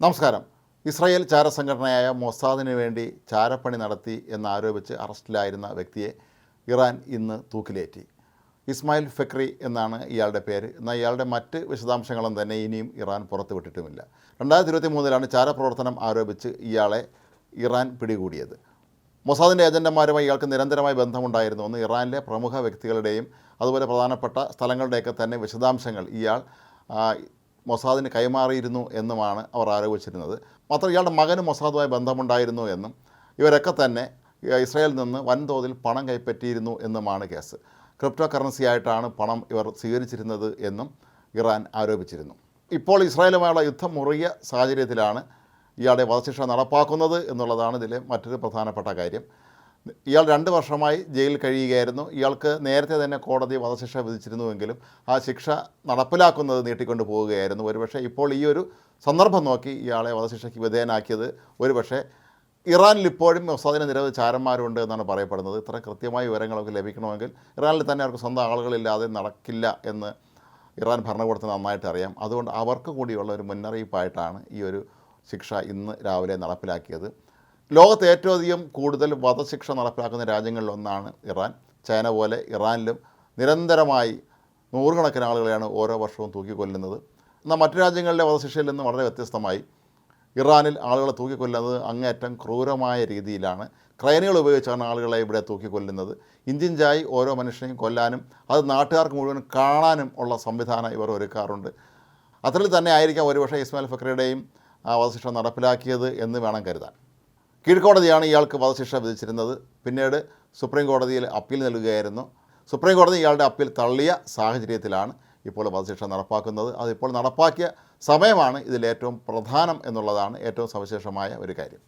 നമസ്കാരം. ഇസ്രായേൽ ചാരസംഘടനയായ മൊസാദിന് വേണ്ടി ചാരപ്പണി നടത്തി എന്നാരോപിച്ച് അറസ്റ്റിലായിരുന്ന വ്യക്തിയെ ഇറാൻ ഇന്ന് തൂക്കിലേറ്റി. ഇസ്മായിൽ ഫെക്രി എന്നാണ് ഇയാളുടെ പേര്. എന്നാൽ ഇയാളുടെ മറ്റ് വിശദാംശങ്ങളും തന്നെ ഇനിയും ഇറാൻ പുറത്തുവിട്ടിട്ടുമില്ല. രണ്ടായിരത്തി ഇരുപത്തി മൂന്നിലാണ് ചാരപ്രവർത്തനം ആരോപിച്ച് ഇയാളെ ഇറാൻ പിടികൂടിയത്. മൊസാദിന്റെ ഏജന്റന്മാരുമായി ഇയാൾക്ക് നിരന്തരമായി ബന്ധമുണ്ടായിരുന്നു. എന്ന് ഇറാനിലെ പ്രമുഖ വ്യക്തികളുടെയും അതുപോലെ പ്രധാനപ്പെട്ട സ്ഥലങ്ങളുടെയൊക്കെ തന്നെ വിശദാംശങ്ങൾ ഇയാൾ മൊസാദിന് കൈമാറിയിരുന്നു എന്നുമാണ് അവർ ആരോപിച്ചിരുന്നത്. മാത്രം ഇയാളുടെ മകന് മൊസാദുമായി ബന്ധമുണ്ടായിരുന്നു എന്നും ഇവരൊക്കെ തന്നെ ഇസ്രായേലിൽ നിന്ന് വൻതോതിൽ പണം കൈപ്പറ്റിയിരുന്നു എന്നുമാണ് കേസ്. ക്രിപ്റ്റോ കറൻസി ആയിട്ടാണ് പണം ഇവർ സ്വീകരിച്ചിരുന്നത് എന്നും ഇറാൻ ആരോപിച്ചിരുന്നു. ഇപ്പോൾ ഇസ്രായേലുമായുള്ള യുദ്ധം മുറിയ സാഹചര്യത്തിലാണ് ഇയാളുടെ വധശിക്ഷ നടപ്പാക്കുന്നത് എന്നുള്ളതാണ് ഇതിലെ മറ്റൊരു പ്രധാനപ്പെട്ട കാര്യം. ഇയാൾ രണ്ട് വർഷമായി ജയിലിൽ കഴിയുകയായിരുന്നു. ഇയാൾക്ക് നേരത്തെ തന്നെ കോടതി വധശിക്ഷ വിധിച്ചിരുന്നുവെങ്കിലും ആ ശിക്ഷ നടപ്പിലാക്കുന്നത് നീട്ടിക്കൊണ്ട് പോവുകയായിരുന്നു. ഒരുപക്ഷെ ഇപ്പോൾ ഈ ഒരു സന്ദർഭം നോക്കി ഇയാളെ വധശിക്ഷയ്ക്ക് വിധേയനാക്കിയത് ഒരുപക്ഷെ ഇറാനിൽ ഇപ്പോഴും മൊസാദിന് നിരവധി ചാരന്മാരുണ്ട് എന്നാണ് പറയപ്പെടുന്നത്. ഇത്ര കൃത്യമായ വിവരങ്ങളൊക്കെ ലഭിക്കണമെങ്കിൽ ഇറാനിൽ തന്നെ അവർക്ക് സ്വന്തം ആളുകളില്ലാതെ നടക്കില്ല എന്ന് ഇറാൻ ഭരണകൂടത്തിന് നന്നായിട്ട് അറിയാം. അതുകൊണ്ട് അവർക്ക് കൂടിയുള്ള ഒരു മുന്നറിയിപ്പായിട്ടാണ് ഈ ഒരു ശിക്ഷ ഇന്ന് രാവിലെ നടപ്പിലാക്കിയത്. ലോകത്ത് ഏറ്റവും അധികം കൂടുതൽ വധശിക്ഷ നടപ്പിലാക്കുന്ന രാജ്യങ്ങളിലൊന്നാണ് ഇറാൻ. ചൈന പോലെ ഇറാനിലും നിരന്തരമായി നൂറുകണക്കിന് ആളുകളെയാണ് ഓരോ വർഷവും തൂക്കിക്കൊല്ലുന്നത്. എന്നാൽ മറ്റു രാജ്യങ്ങളിലെ വധശിക്ഷയിൽ നിന്ന് വളരെ വ്യത്യസ്തമായി ഇറാനിൽ ആളുകളെ തൂക്കിക്കൊല്ലുന്നത് അങ്ങേയറ്റം ക്രൂരമായ രീതിയിലാണ്. ക്രൈനുകൾ ഉപയോഗിച്ചാണ് ആളുകളെ ഇവിടെ തൂക്കിക്കൊല്ലുന്നത്. ഇഞ്ചിഞ്ചായി ഓരോ മനുഷ്യനെയും കൊല്ലാനും അത് നാട്ടുകാർക്ക് മുഴുവൻ കാണാനും ഉള്ള സംവിധാനം ഇവർ ഒരുക്കാറുണ്ട്. അത്തരത്തിൽ തന്നെ ആയിരിക്കാം ഒരുപക്ഷെ ഇസ്മായിൽ ഫക്രയുടെയും വധശിക്ഷ നടപ്പിലാക്കിയത് എന്ന് വേണം കരുതാൻ. കീഴ്ക്കോടതിയാണ് ഇയാൾക്ക് വധശിക്ഷ വിധിച്ചിരുന്നത്. പിന്നീട് സുപ്രീം കോടതിയിൽ അപ്പീൽ നൽകുകയായിരുന്നു. സുപ്രീം കോടതി ഇയാളുടെ അപ്പീൽ തള്ളിയ സാഹചര്യത്തിലാണ് ഇപ്പോൾ വധശിക്ഷ നടപ്പാക്കുന്നത്. അതിപ്പോൾ നടപ്പാക്കിയ സമയമാണ് ഇതിലേറ്റവും പ്രധാനം എന്നുള്ളതാണ് ഏറ്റവും സവിശേഷമായ ഒരു കാര്യം.